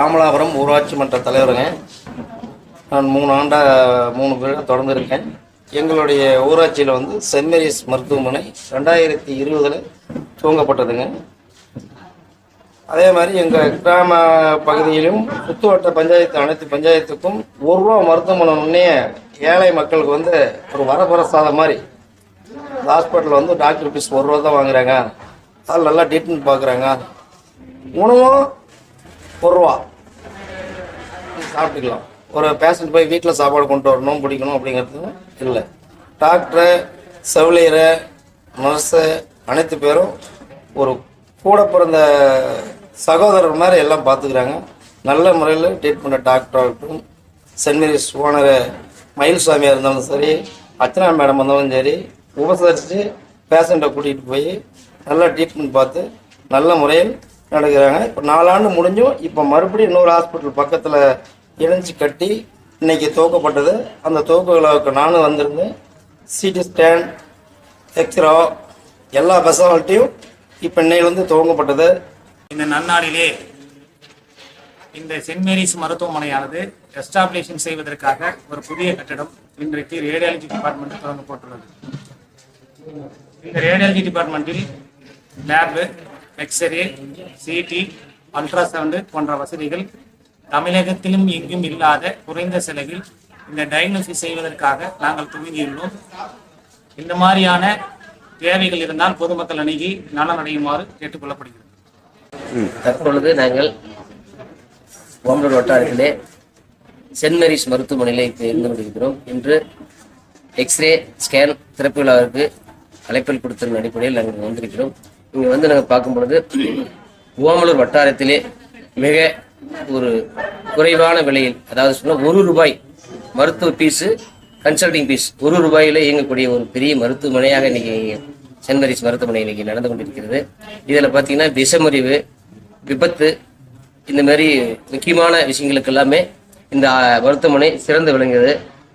ராமலாபுரம் ஊராட்சி மன்ற தலைவருங்க. நான் மூணு ஆண்டாக மூணு பேர் தொடர்ந்து இருக்கேன் எங்களுடைய ஊராட்சியில் வந்து சென்ட் மேரிஸ் மருத்துவமனை ரெண்டாயிரத்தி இருபதில் துவங்கப்பட்டதுங்க. அதே மாதிரி எங்கள் கிராம பகுதியிலும் சுற்றுவட்ட பஞ்சாயத்து அனைத்து பஞ்சாயத்துக்கும் ஒரு ரூபா மருத்துவமனை முன்னே ஏழை மக்களுக்கு வந்து ஒரு வரப்பிரசாத மாதிரி. ஹாஸ்பிட்டலில் வந்து டாக்டர் ஃபீஸ் ஒரு ரூபா தான் வாங்குறாங்க. அதில் நல்லா ட்ரீட்மெண்ட் பார்க்குறாங்க உணவும் ஒரு ரூபா. சாப்பிட்டுக்கலாம். ஒரு பேஷண்ட் போய் வீட்டில் சாப்பாடு கொண்டு வரணும் பிடிக்கணும் அப்படிங்கிறது இல்லை. டாக்டரு செவிலியரை நர்ஸு அனைத்து பேரும் ஒரு கூட பிறந்த சகோதரர் மாதிரி எல்லாம் பார்த்துக்கிறாங்க. நல்ல முறையில் ட்ரீட்மெண்ட் டாக்டராகட்டும் டாக்டர் ஆகட்டும் சென்ட் மேரிஸ் ஓனர் மயில்சாமியாக இருந்தாலும் சரி அர்ச்சனா மேடம் வந்தாலும் சரி உபசரித்து பேஷண்ட்டை கூட்டிகிட்டு போய் நல்லா ட்ரீட்மெண்ட் பார்த்து நல்ல முறையில் நடக்கிறாங்க. இப்போ நாலாண்டு முடிஞ்சும் இப்போ மறுபடியும் இன்னொரு ஹாஸ்பிட்டல் பக்கத்தில் இணைஞ்சு கட்டி இன்னைக்கு துவக்கப்பட்டது. அந்த துவக்க விழாவுக்கு நானும் வந்திருந்தேன். சிடி ஸ்கேன் எக்ஸ்ரோ எல்லா ஃபெசிலிட்டியும் இப்போ இன்னையிலேருந்து துவங்கப்பட்டது. இந்த நன்னாளிலே இந்த சென்ட் மேரிஸ் மருத்துவமனையானது எஸ்டாப்ளிஷன் செய்வதற்காக ஒரு புதிய கட்டடம் இன்றைக்கு ரேடியாலஜி டிபார்ட்மெண்ட் தொடங்கப்பட்டுள்ளது இந்த ரேடியாலஜி டிபார்ட்மெண்ட்டில் லேபு எக்ஸ்ரே சிடி அல்ட்ராசவுண்டு போன்ற வசதிகள் தமிழகத்திலும் எங்கும் இல்லாத குறைந்த செலவில் இந்த டயக்னோசிஸ் செய்வதற்காக நாங்கள் துவங்கியுள்ளோம். இந்த மாதிரியான தேவைகள் இருந்தால் பொதுமக்கள் அணுகி நலனடையுமாறு கேட்டுக்கொள்ளப்படுகிறது. தற்பொழுது நாங்கள் ஓம்பலூர் வட்டாரத்திலே சென்ட் மேரிஸ் மருத்துவமனையில் இப்போ இருந்து கொண்டிருக்கிறோம் இன்று எக்ஸ்ரே ஸ்கேன் திறப்பு விழாவிற்கு அழைப்பில் கொடுத்த அடிப்படையில் நாங்கள் வந்திருக்கிறோம். இங்கே வந்து நாங்கள் பார்க்கும் பொழுது ஓமலூர் வட்டாரத்திலே மிக ஒரு குறைவான விலையில் அதாவது சொன்னால் ஒரு ரூபாய் மருத்துவ பீஸு கன்சல்டிங் பீஸ் ஒரு ரூபாயில் இயங்கக்கூடிய ஒரு பெரிய மருத்துவமனையாக இன்னைக்கு சென்ட் மேரிஸ் மருத்துவமனை இன்னைக்கு நடந்து கொண்டிருக்கிறது. இதில் பார்த்தீங்கன்னா விஷமுறிவு விபத்து இந்த மாதிரி முக்கியமான விஷயங்களுக்கு எல்லாமே இந்த மருத்துவமனை சிறந்து விளங்குது.